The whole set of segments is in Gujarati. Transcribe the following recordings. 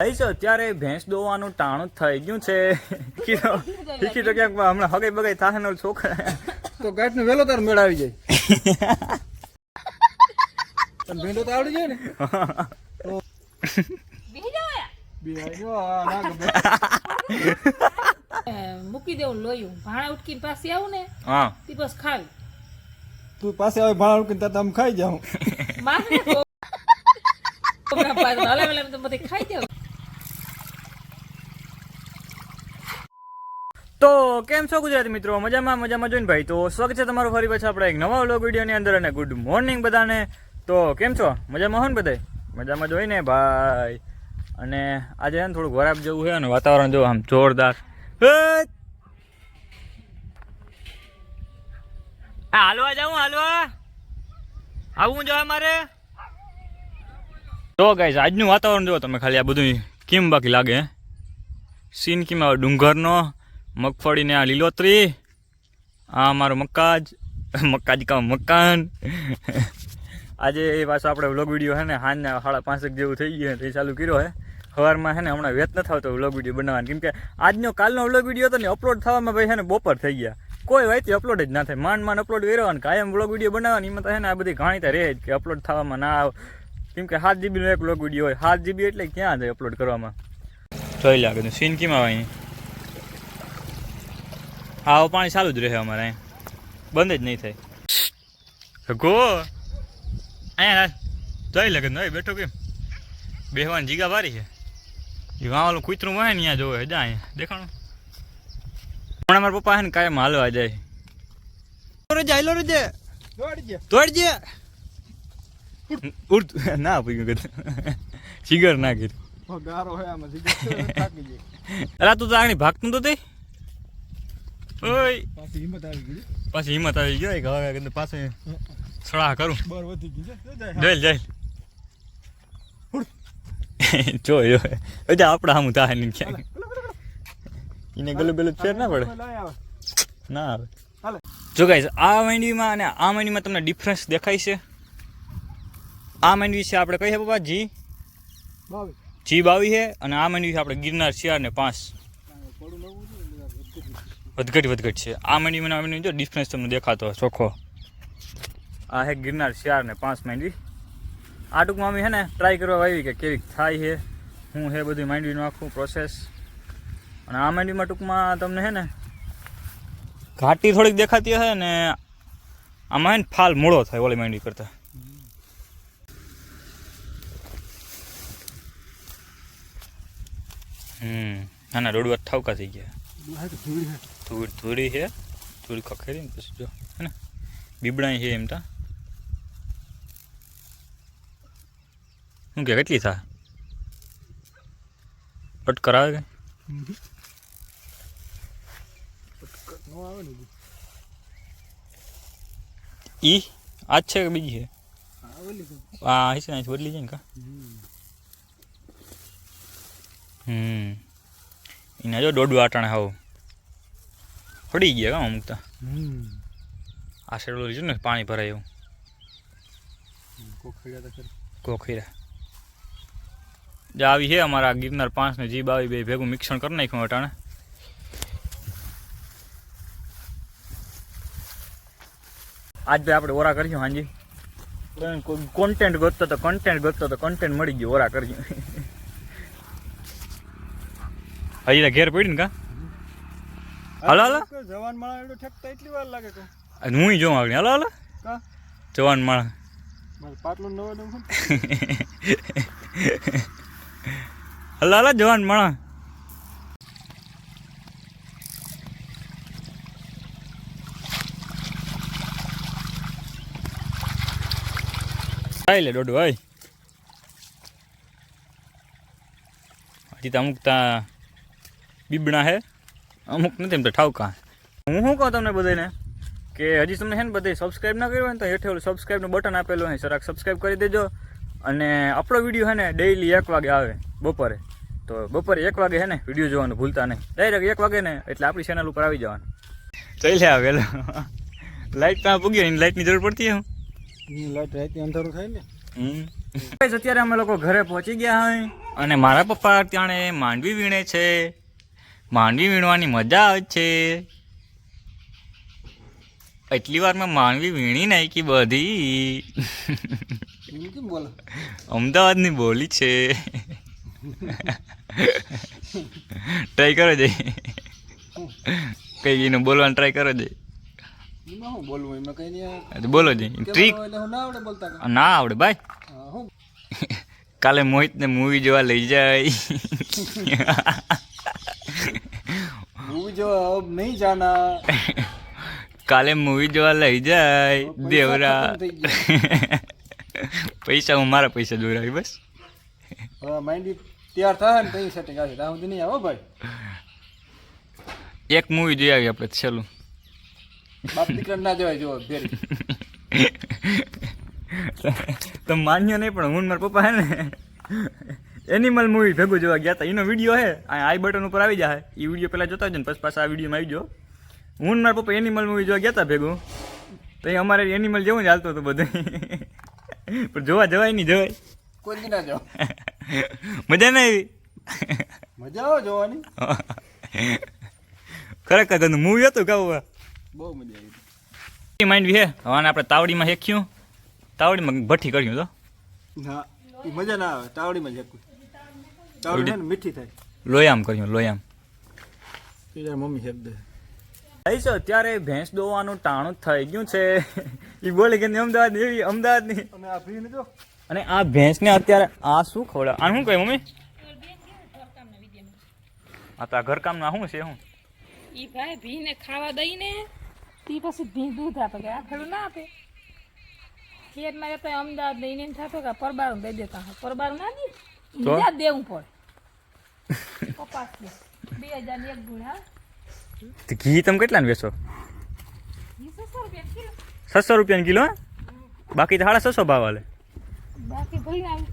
ભાઈ છો અત્યારે ભેંસ દોવાનું ટાણું થઈ ગયું છે. કીધો શીખી તો ક્યાંક હમણાં હગાઈ બગાઈ થાય ને છોકરા. તો ગાંઠ નો વેલો તાર મેળ આવી જાય. તને ભીંડો તો આવડી જાય ને? મૂકી દેવું લોયું. ભાણા ઉટકીને પાસે આવું ને હા. તે બસ ખાવી. તું પાસે આવે ભાણા ઉટકીને તમે ખાઈ જાઉં. મારે તો બધી ખાઈ જાવ તો કેમ છો ગુજરાતી મિત્રો? મજામાં મજામાં જોઈને ભાઈ. તો સ્વાગત છે તમારું ફરી પાછા આપણે એક નવા વ્લોગ વિડીયોની અંદર અને ગુડ મોર્નિંગ બધાને. તો કેમ છો? મજામાં હો ને બધા મજામાં જોઈને ભાઈ. અને આજે ને થોડુંક વરાપ જેવું છે અને વાતાવરણ જો આમ જોરદાર. હાલવા જાઉં, હાલવા. આવું જો મારે તો ગાઈઝ આજનું વાતાવરણ જો તમે ખાલી આ બધું કેમ બાકી લાગે સીન કેમ આવે? ડુંગરનો મગફળીને આ લીલોતરી. આ મારું મકાજ. મકાજ કા મકાન. આજે એ પાછો આપણે વ્લોગ વીડિયો હે ને સાંજના સાડા પાંચેક જેવું થઈ ગયું તે ચાલુ કર્યો હે. સવારમાં છે ને, હમણાં વેત નથી આવતો વ્લોગ વીડિયો બનાવવાનો. કેમ કે આજનો કાલનો વ્લોગ વીડિયો હતો ને અપલોડ થવામાં ભાઈ છે ને બપોર થઈ ગયા. કોઈ વાયથી અપલોડ જ ના થાય. માંડ માંડ અપલોડ કર્યો કાયમ વ્લોગ વીડિયો બનાવવાની. એમાં તો છે ને આ બધી ઘાણીતા રહે જ કે અપલોડ થવામાં ના આવે. કેમ કે સાત જીબીનો એક વ્લોગ વીડિયો હોય. સાત જીબી એટલે ક્યાં જાય અપલોડ કરવામાં? જોઈ લાગે સીન કેમ આવે અહીં? આવો પાણી ચાલુ જ રહે અમારે અહીંયા બંધ જ નહીં થાય. ગો અહીંયા હાલ. જોઈ લાગે નહીં બેઠો કેમ? બેહવાની જીગા વારી છે. એ વાં ઓલું કૂતરું હોય ને ત્યાં જોવે જા અહીંયા. દેખાણું? હમણાં મારા પપ્પા છે ને કાયમ હાલવા જાય. રજા લો રજે. તોડજે ઉડ ના પૂછ્યું કીધું શિગર ના કીધું ઓ, ગારો હે આમાં જીગર અલા તું તો આગળ ભાગતું તો તે. ઓય. પાછી હિંમત આવી ગઈ. પાછી હિંમત આવી ગઈ કે હવે પાછું સળા કરું. બર વધી ગઈ જઈ. જઈ. જોયો હજા આપણા સામું થાય નહીં ક્યાંક એને ગલું ગલું ફેર ના પડે. ના આવે. જો ગાઈસ આ માંડવીમાં અને આ માંડવીમાં તમને ડિફરન્સ દેખાય છે. આ માંડવી છે આપણે કહીએ બાબા જી. જી બાવી છે. અને આ માંડવી છે આપણે ગિરનાર શિયાળ ને પાંચ પડું નવું છે એટલે આ વધઘટ છે. વધઘટ વધઘટ છે. આ માંડવીમાં મને આવીને જો ડિફરન્સ તમને દેખાતો હોય ચોખ્ખો. આ હે ગિરનાર શિયાર ને પાંચ માંડવી આ ટૂંકમાં અમે છે ને ટ્રાય કરવા આવી કે કેવી થાય છે હું હે બધું માંડવીનું આખું પ્રોસેસ અને આ માંડવીમાં ટૂંકમાં તમને છે ને ઘાટી થોડીક દેખાતી હે ને આમાં હે ને ફાલ મોડો થાય ઓલી માંડવી કરતાં. હમ ના ના દોડવા ઠાવકા થઈ ગયા. ધૂળ. ધૂળ છે ધૂળ ખખેરી ને પછી જો, હે ને બીબડાઈ છે એમ તા શું કે, કેટલી થાય અટકર કરાવે કે નો આવે ને ઈ. આ છે કે બીજી છે હા છે. અહીંથી બદલી જાય ને કા હમ. એના જો દોડવા અટાણે હાવ પડી ગયા કામ અમુક તો? હમ. આ શેડો લીધું ને પાણી ભરાય એવું. કોખીરા જે આવી છે અમારા ગિરનાર પાંચ ને જીબ આવી બે ભેગું મિક્સણ કરી નાખ્યું અટાણે. આજ ભાઈ આપણે ઓરા કરીશું હાંજી. કોન્ટેન્ટ ગોતતો તો કન્ટેન્ટ ગોતતો તો કન્ટેન્ટ મળી ગયો ઓરા કર્યું હજી ઘેર પડી ને કા? હાલો, હાલો. જવાન માળા એટલું ઠેકતા એટલી વાર લાગે તો હું જોઉં આગળ. હાલો હાલો. જવાન માળા પાટલું નવો નવું હાલો હાલો જવાન માળા ખાઈ લે દોઢ ભાઈ હજી તો અમુક ત્યાં બીબણા હે. અમુક નથી એમ તો ઠાવકા. હું શું કહું તમને બધાને કે હજી તમને છે ને બધે સબસ્ક્રાઇબ ના કર્યું હોય ને તો હેઠે ઓલું સબસ્ક્રાઇબનું બટન આપેલું હોય જરાક સબસ્ક્રાઇબ કરી દેજો. અને આપણો વીડિયો છે ને ડેઈલી એક વાગે આવે બપોરે. તો બપોરે એક વાગે છે ને વીડિયો જોવાનું ભૂલતા નહીં. ડાયરેક્ટ એક વાગે ને એટલે આપણી ચેનલ ઉપર આવી જવાનું. ચાલ લે આવેલો લાઈટ ત્યાં પૂગી એની લાઈટની જરૂર પડતી હું? લાઈટ રાતની અંધારું થાય ને. હમ. અત્યારે અમે લોકો ઘરે પહોંચી ગયા હોય અને મારા પપ્પા ત્યાં માંડવી વીણે છે. માંડવી વીણવાની મજા આવે છે. એટલી વારમાં માંડવી વીણી નાખી બધી. અમદાવાદની બોલી છે. ટ્રાય કરો જઈ કઈ એનું બોલવાનું ટ્રાય કરો જઈ બોલો? જઈ ટ્રીક ના આવડે ભાઈ. કાલે મોહિતને મૂવી જોવા લઈ જાય. જો અબ નહીં જાના. કાલે મૂવી જોવા લઈ જાય દેવરા. પૈસા હું મારા પૈસા દોરાવી બસ. માઇન્ડ તૈયાર થાય ને તઈ સેટિંગ આવશે ત્યાં સુધી નહીં આવો ભાઈ. એક મૂવી જોઈ આવી આપણે ચાલો બાપ દીકરા ના જવાય જો ભેરી. તો માન્યો નહીં પણ હું મારા પપ્પા હે ને. એનિમલ મૂવી ભેગું જોવા ગયા હતા એનો વીડિયો હે આઈ બટન ઉપર આવી જાય એ વીડિયો પહેલાં જોતા જ ને પછી પાછા આ વિડીયોમાં આવી જાઓ. હું મારા પપ્પા એનિમલ મૂવી જોવા ગયા હતા ભેગું. તો એ અમારે એનિમલ જેવું જ હાલતું હતું બધું. પણ જોવા જવાય નહીં જવાય. કોઈ ના જાઓ મજા ના આવી? મજા આવે જોવાની. ખરેખર ગંદુ મૂવી હતું કહું બહુ મજા આવી. માઇન્ડ હે હવે આપણે તાવડીમાં હેખ્યું તાવડીમાં ભઠ્ઠી કર્યું તો. એ મજા ના આવે તાવડીમાં જ ને મીઠી થાય. લોયામ કર્યું લોયામ. મમ્મી શબ્દ આઈશો ત્યારે ભેંસ દોવાનું ટાણું થઈ ગયું છે. એ બોલે કે અમદાવાદ એવી અમદાવાદની. અને આ ભેંસ ને ભેંસને અત્યારે આ શું ખવડે આ શું કહે મમ્મી? આ તો આ ઘરકામના આ શું છે શું? ઈ ભાઈ ભીને ખાવા દઈને તી પછી ભી દૂધ આપે કે આ ખેડૂત ના આપે? ખેતમાં રહેતા અમદાવાદ એમ થતો કે પરબારું દઈ દેતા પરબાર પરબારું ના દી? તો? દેવું પડે. કપાસ બે હજાર એક ગુણ હા? ઘી તમે કેટલાને વેચો? વીસો સો રૂપિયા કિલો. કિલો હે? બાકી તો સાડા છસો ભાવ હાલે. બાકી ભરી આવે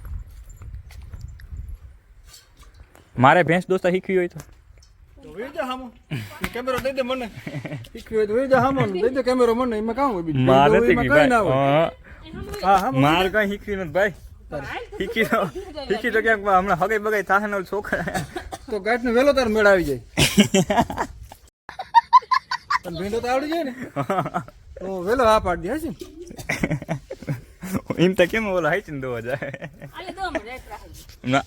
મારે ભેંસ દોસ્તા શીખવી હોય તો. ને ના મારે કઈ શીખવી નથી ભાઈ. શીખી તો શીખી તો ક્યાંક હમણાં હગાઈ બગાઈ થાશે ને છોકરા. તો ગાંઠ ને વેલો તાર મેળ આવી જાય. તને ભીંડો તો આવડી જાય ને? તો વહેલો હા પાડી દે હશે એમ તો કેમ ઓલો હાઈ ને દોવા જાય? ના.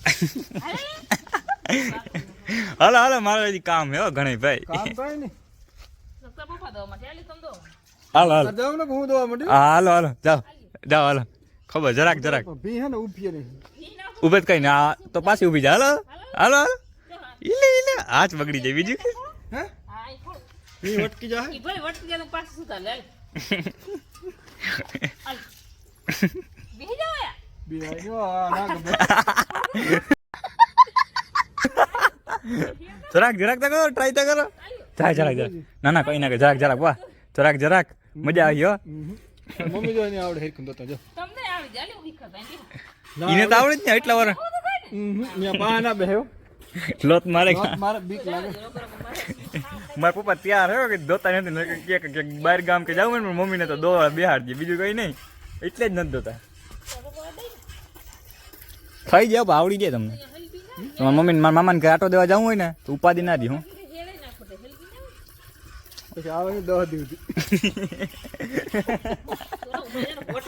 હાલો હાલો મારે હજી કામ હે હો ઘણી ભાઈ કામ હાલો હાલો આ જાવ ને કે હું દવા માંડ્યો. હાલો હાલો. જાઓ. જાઓ હાલો. ખબર જરાક જરાક. ભી હે ને ઊભી નહીં ઉભે કઈ ના તો પાછી ઊભી જા હાલો હાલો હાલો. ઇલે ઇલે હાથ બગડી જાય બીજું. કઈ હે? હા ઈ ભી વટકી જા ઈ ભાઈ વટકી જા પાછી સુતા લે. ભી જાવ યા. ભી આયો ના ગમે જરાક જરાક તો કરો ટ્રાય તો કરો. જરાક જરાક જરાક. ના ના કઈ ના કઈ જરાક જરાક વાહ. જરાક જરાક. મજા આવી હો. મમ્મી જો એને આવડે હેરખું તો જો. તમને એને તો આવડે જ ને એટલા વાર મેં પા ના. બેહ્યો લોત મારે મારે બીક લાગે. મારા પપ્પા તૈયાર હો કે દોતા નથી કે બહાર ગામ કે જાવ ને મમ્મીને તો દોવા બેહાડજે બીજું કઈ નહીં. એટલે જ નથી દોતા થઈ જાય પણ આવડી જાય તમને. મારા મમ્મી મારા મામાને ઘરે આટો દેવા જવું હોય ને તો ઉપાધિ ના દી હું. પછી આવે ને દહ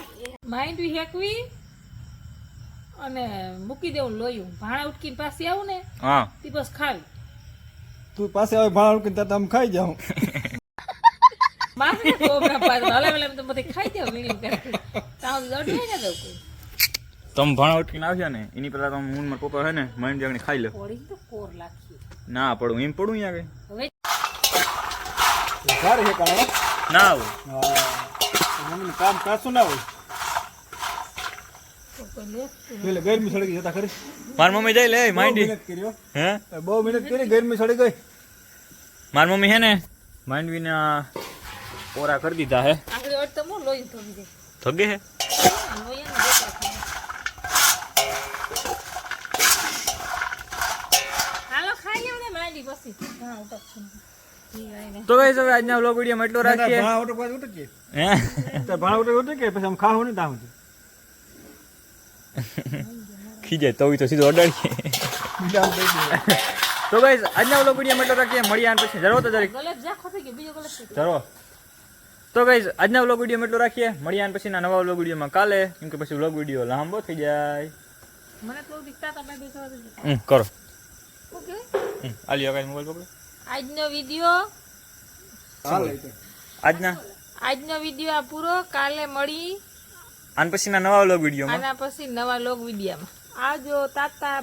માઇન્ડ હેકવી અને મૂકી દેવું લોયું. ભાણા ઉટકીને પાછી આવું ને હા. તે બસ ખાવી. તું પાસે આવે ભાણા ઉટકીને તમે ખાઈ જાઉં. મારે કોબરા પાડ હલે હલે તો બધે ખાઈ જાવ મીલી કરે તાવ દોડી ને દઉં કોઈ. તમે ભાણા ઉટકીને આવ્યા ને એની પહેલા તમે મૂન મારા પપ્પા હે ને માઇન્ડ જાગણી ખાઈ લે. પડી તો કોર લાખી. ના પડું એમ પડું અહીંયા આગળ. હવે સારી છે કાળા ના આવું હા. કામ કાચું ના હોય. તો કોઈ લે ગરમી સળગી જતા ખરી. મારી મમ્મી જઈ લે બહુ મહેનત કર્યો હે. બહુ મહેનત કરી ગરમી સળી ગઈ. મારી મમ્મી હે ને? માંડવીના ઓરા કરી દીધા હે. થગે હે? માંડી તો ગાઈસ હવે આજના વ્લોગ વીડિયો એટલો રાખીએ. ભાડા ઓટો કે. પછી આમ ખાવું ને તાવ ખીજાય તો તો સીધો અડાડીએ. તો ગાઈઝ આજના વ્લોગ વીડિયો એટલો રાખીએ મળ્યા પછી જરો તો જરીક ગલત જાખો થઈ ગયો બીજો ગલત થઈ ગયો જરો તો ગાઈઝ આજના વ્લોગ વીડિયો એટલો રાખીએ. મળીએ આને પછીના નવા વ્લોગ વિડીયોમાં કાલે. કેમ કે પછી વ્લોગ વીડિયો લાંબો થઈ જાય. મને તો દીકતા તમે બાય બેસવા દે હમ કરો. ઓકે. આલિયો ગાઈઝ મોબાઈલ પકડો. આજનો વીડિયો હાલ આજના? આજનો વીડિયો આ પૂરો. કાલે મળી. આને પછીના નવા લોગ વિડીયોમાં. આના પછી નવા લોગ વિડિયામાં. આવજો તાતા